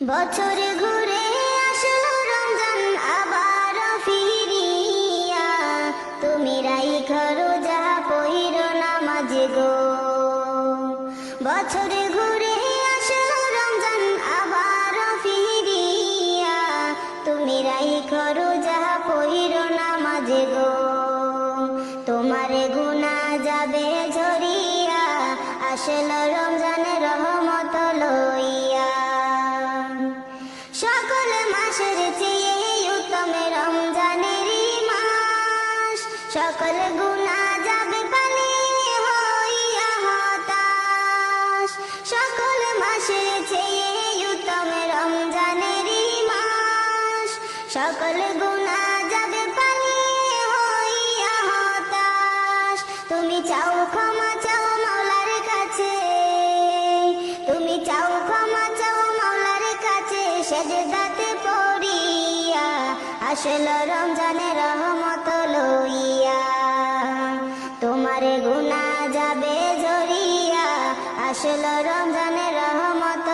বছর ঘুরে আসলো রমজান, আবার ফিরিয়া। তুমি রাই খরো যা পইর নামাজ গো। বছর ঘুরে আসলো রমজান, আবার ফিরিয়া। তুমি রাই খরো যা পইর নামাজ গো। তোমারে গুনা যাবে ঝরিয়া। আসলো রমজানের মাসের চেয়ে উত্তম রমজানের মাস, সকল গুণা যাবে পানি হইয়া হতাশ সকল মাসের চেয়ে উত্তম রমজানের মাস, সকল আসল রমজানের রহমত লইয়া। তোমার গুণা যাবে ঝরিয়া আসলো রমজানে রহমত